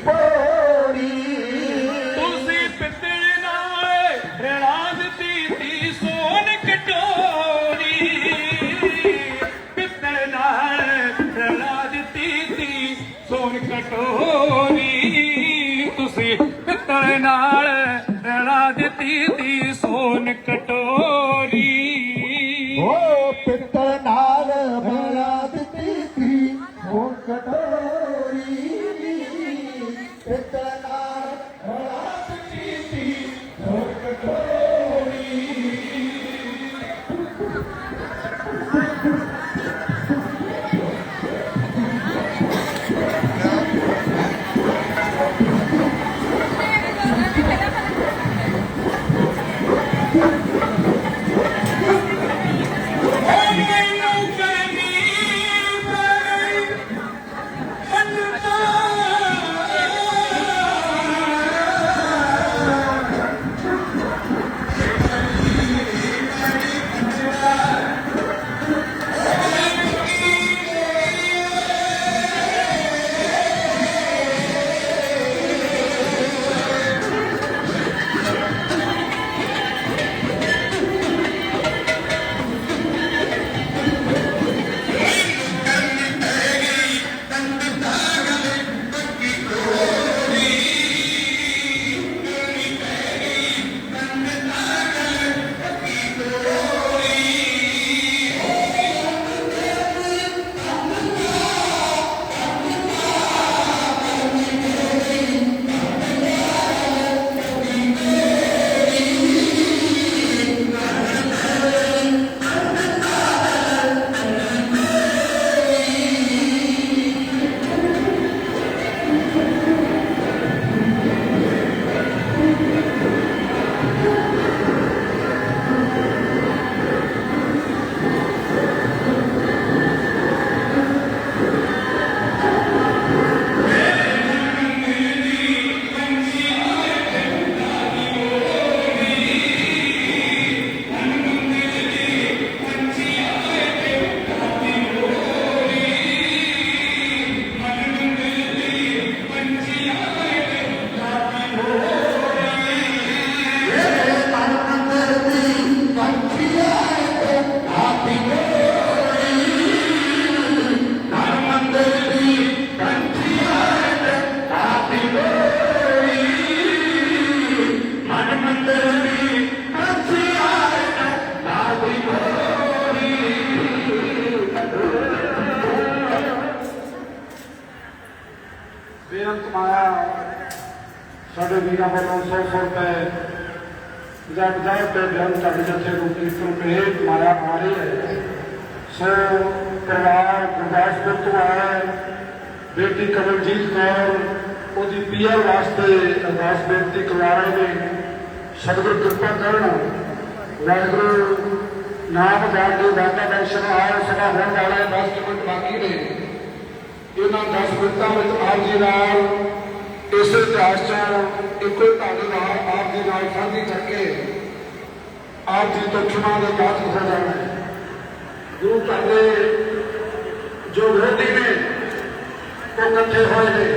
ਕਟੋਰੀ। ਤੁਸੀਂ ਪਿੱਤਲ ਨਾਲ ਰਲਾ ਦਿੱਤੀ ਤੀ ਸੋਨ ਕਟੋਰੀ। ਉਹ ਪਿੱਤਲ ਨਾਲ ਵੀਰਾਂ ਵੱਲੋਂ 100 ਰੁਪਏ ਜਾਂ 50 ਰੁਪਏ ਬਿਆਨ ਸਾਡੇ ਜੱਥੇ ਨੂੰ ਕੀਰਤਨ ਭੇਟ ਮਾਇਆ ਆ ਰਹੀ ਹੈ। ਸੋ ਪਰਿਵਾਰ ਗੁਰਦਾਸਪੁਰ ਤੋਂ ਆਇਆ ਬੇਟੀ ਕਮਲਜੀਤ ਕੌਰ, ਉਹਦੀ ਪੀਆਰ ਵਾਸਤੇ ਅਰਦਾਸ ਬੇਨਤੀ ਕਰਵਾ ਰਹੇ ਨੇ। ਸਤਿਗੁਰ ਕਿਰਪਾ ਕਰਨ। ਵਾਹਿਗੁਰੂ ਨਾਮ ਦਾ ਕੇ ਦਾਤਾ ਦਰਸ਼ਨ ਆਇਆ ਸਦਾ ਹੋਣ ਵਾਲਾ 10 ਮਿੰਟ ਬਾਕੀ ਨੇ। ਇਹਨਾਂ 10 ਮਿੰਟਾਂ ਵਿੱਚ ਆਪ ਜੀ ਨਾਲ ਇਸ ਇਤਿਹਾਸ ਚ ਇੱਕੋ ਹੀ ਤੁਹਾਡੇ ਨਾਲ ਆਪ ਜੀ ਨਾਲ ਸਾਂਝੀ ਕਰਕੇ ਆਪ ਜੀ ਤੋਂ ਖਿਮਾ ਦੇ ਬਾਤ ਹੋ ਜਾਣਾ ਹੈ। ਗੁਰੂ ਤੁਹਾਡੇ ਜੋ ਵਿਰੋਧੀ ਨੇ, ਉਹ ਇਕੱਠੇ ਹੋਏ ਨੇ।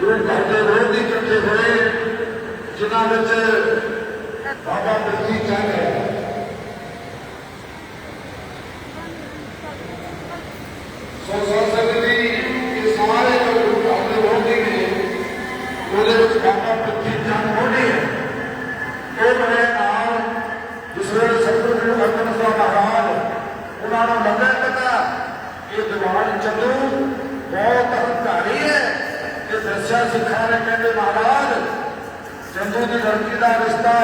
ਗੁਰੂ ਘਰ ਦੇ ਵਿਰੋਧੀ ਇਕੱਠੇ ਹੋਏ, ਜਿਨ੍ਹਾਂ ਵਿੱਚ ਬਾਬਾ ਬ੍ਰਹਮੀ ਚੰਦ ਹੈ। ਸੋ ਸੰਸਦ ਬਾਬਾ ਬ੍ਰਹਮੀ ਚੰਦ ਮੋਢੀ ਹੈ ਉਹ ਮੇਰੇ ਨਾਲ ਜਿਸ ਸਤਿਗੁਰੂ ਜੀ ਅਰਜਨ ਸਾਹਿਬ ਮਹਾਰਾਜ ਉਹਨਾਂ ਨੂੰ ਲੱਗਾ ਪਤਾ ਇਹ ਦੀਵਾਨ ਚੱਲੂ ਬਹੁਤ ਹੰਕਾਰੀ ਹੈ ਇਹ ਦੱਸਿਆ ਸਿੱਖਾਂ ਨੇ ਕਹਿੰਦੇ ਮਹਾਰਾਜ ਚੰਦੂ ਦੀ ਲੜਕੀ ਦਾ ਰਿਸ਼ਤਾ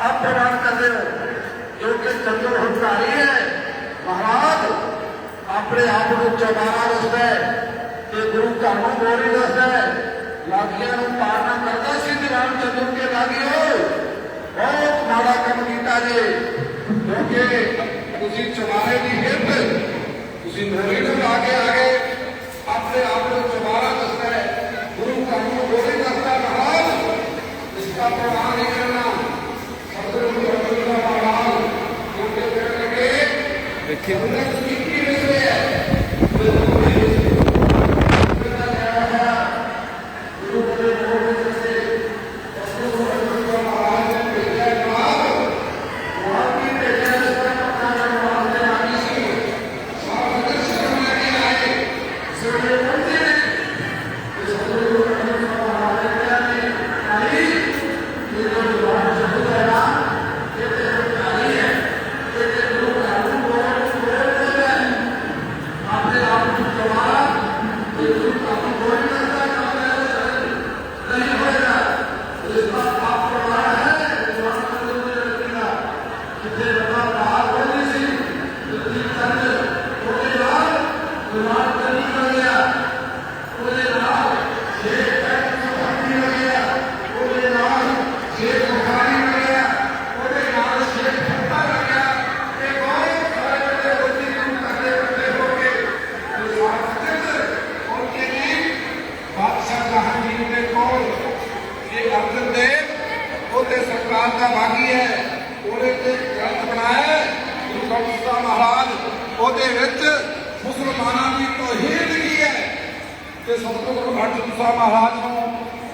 ਆਪ ਪ੍ਰਵਾਨ ਹੋ ਦਿਓ ਕਿਉਂਕਿ ਚੰਦੂ ਹੰਕਾਰੀ ਹੈ ਮਹਾਰਾਜ ਆਪਣੇ ਆਪ ਨੂੰ ਚਮਾਰਾ ਦੱਸਦਾ ਤੇ ਗੁਰੂ ਘਰ ਨੂੰ ਗੋਰੀ ਦੱਸਦਾ ਲਾਗਿਆਂ ਨੂੰ ਪਾਲਣਾ ਕਰਦਾ ਸੀ ਤੇ ਰਾਮ ਚੰਦਰ ਕੇ ਲਾਗਿਓ ਬਹੁਤ ਮਾੜਾ ਕੰਮ ਕੀਤਾ ਜੇ। ਕਿਉਂਕਿ ਤੁਸੀਂ ਚਮਾਰੇ ਦੀ ਹਿੱਤ ਤੁਸੀਂ ਮੋਰੀ ਨੂੰ ਲਾ ਕੇ ਆ ਗਏ। ਆਪਣੇ ਆਪ ਨੂੰ ਚਮਾਰਾ ਦੱਸਦਾ ਹੈ। ਗੁਰੂ ਘਰ ਨੂੰ ਗੋਲੀ ਦੱਸਦਾ ਮਹਾਰਾਜ। ਇਸ ਦਾ ਪ੍ਰਮਾਣ ਨਹੀਂ ਕਰਨਾ। ਸਤਿਗੁਰੂ ਦਾ ਪ੍ਰਮਾਣ ਕਿਉਂਕਿ ਕਹਿਣ ਲੱਗੇ ਦੇਖਿਓ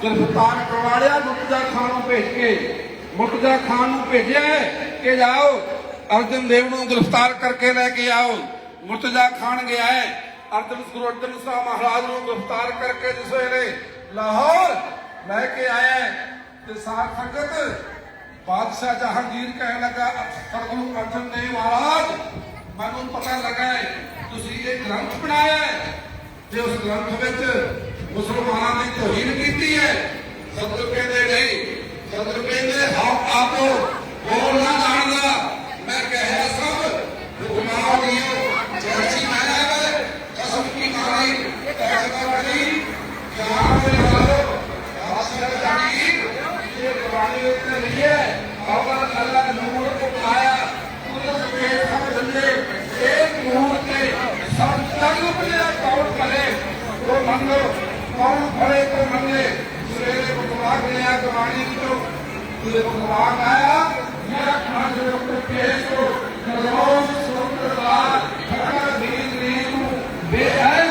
ਗ੍ਰਿਫਤਾਰ ਕਰਵਾ ਲਿਆ ਮੁਰਤਜ਼ਾ ਖਾਨ ਨੂੰ ਭੇਜ ਕੇ। ਮੁਰਤਜ਼ਾ ਖਾਨ ਨੂੰ ਭੇਜਿਆ ਕਿ ਜਾਓ, ਅਰਜਨ ਦੇਵ ਨੂੰ ਗ੍ਰਿਫਤਾਰ ਕਰਕੇ ਲੈ ਕੇ ਆਓ। ਮੁਰਤਜ਼ਾ ਖਾਨ ਗਿਆ ਹੈ, ਅਰਜਨ ਗੁਰੂ ਅਰਜਨ ਸਾਹਿਬ ਮਹਾਰਾਜ ਨੂੰ ਗ੍ਰਿਫਤਾਰ ਕਰਕੇ ਜਿਸ ਵੇਲੇ ਲਾਹੌਰ ਲੈ ਕੇ ਆਇਆ ਤੇ ਸਾਰ ਸੰਗਤ ਬਾਦਸ਼ਾਹ ਜਹਾਂਗੀਰ ਕਹਿਣ ਲੱਗਾ ਸਤਿਗੁਰੂ ਅਰਜਨ ਦੇਵ ਮਹਾਰਾਜ, ਮੈਨੂੰ ਪਤਾ ਲੱਗਾ ਤੁਸੀਂ ਇਹ ਗ੍ਰੰਥ ਬਣਾਇਆ ਹੈ, ਤੇ ਉਸ ਗ੍ਰੰਥ ਵਿੱਚ ਮੁਸਲਮਾਨਾਂ ਦੀ ਤੋਹੀਨ ਕੀਤੀ ਹੈ ਸਤਿਗੁਰੂ ਕਹਿੰਦੇ ਨਹੀਂ ਸਤਿਗੁਰੂ ਕਹਿੰਦੇ ਆਪ ਆਪੋ ਬੋਲ ਨਾ ਜਾਣਦਾ ਮੈਂ ਕਹਿਆ ਸਭ ਹੁਕਮਾਂ ਦਿਓ ਜੈਸੀ ਮੈਂ ਹੈ ਕਸਮ ਕੀ ਮਾਰੀ ਕਹਿਦਾ ਬਣੀ ਜਾਨ ਦੇ ਨਾਲੋ ਆਸਰ ਜਾਨੀ ਇਹ ਕੁਰਾਨੀ ਵਿੱਚ ਨਹੀਂ ਹੈ ਔਰ लिया कमानी तो तुझे को दिमाग आया मेरा खान जो डॉक्टर केस को नरोज सुरतदार फकर दीन नीतू बेहद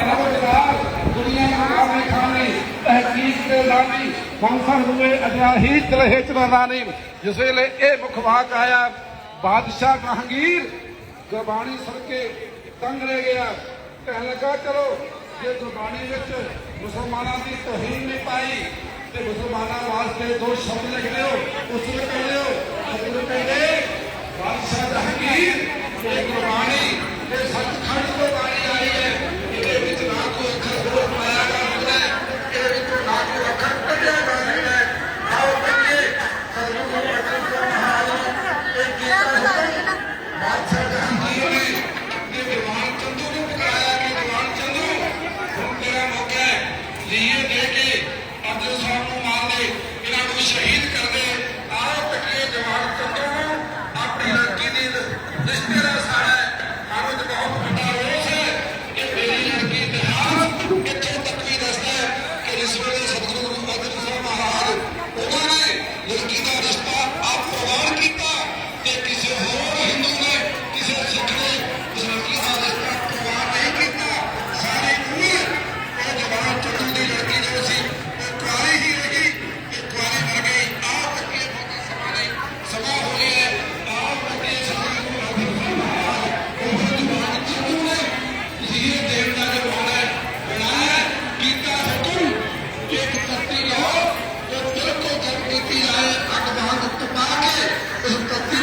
खबरदार दुनिया में कामे खाने तहकीक के लानी फंक्शन हुए अजाही चलहे चलानी जिस वेले ਇਹ ਮੁੱਖ ਵਾਕ ਆਇਆ ਬਾਦਸ਼ਾਹ ਜਹਾਂਗੀਰ ਗੁਰਬਾਣੀ ਸੁਣ ਕੇ ਤੰਗ ਰਹਿ ਗਿਆ ਕਹਿਣ ਲੱਗਾ ਚਲੋ ਜੇ ਗੁਰਬਾਣੀ ਵਿੱਚ ਮੁਸਲਮਾਨਾਂ ਦੀ ਤੋਹੀਨ ਨਹੀਂ ਪਾਈ ਤੇ ਮੁਸਲਮਾਨਾਂ ਵਾਸਤੇ ਦੋ ਸ਼ਬਦ ਲਿਖ ਲਿਓ ਉਸ ਨੂੰ ਕਹਿ ਕੇ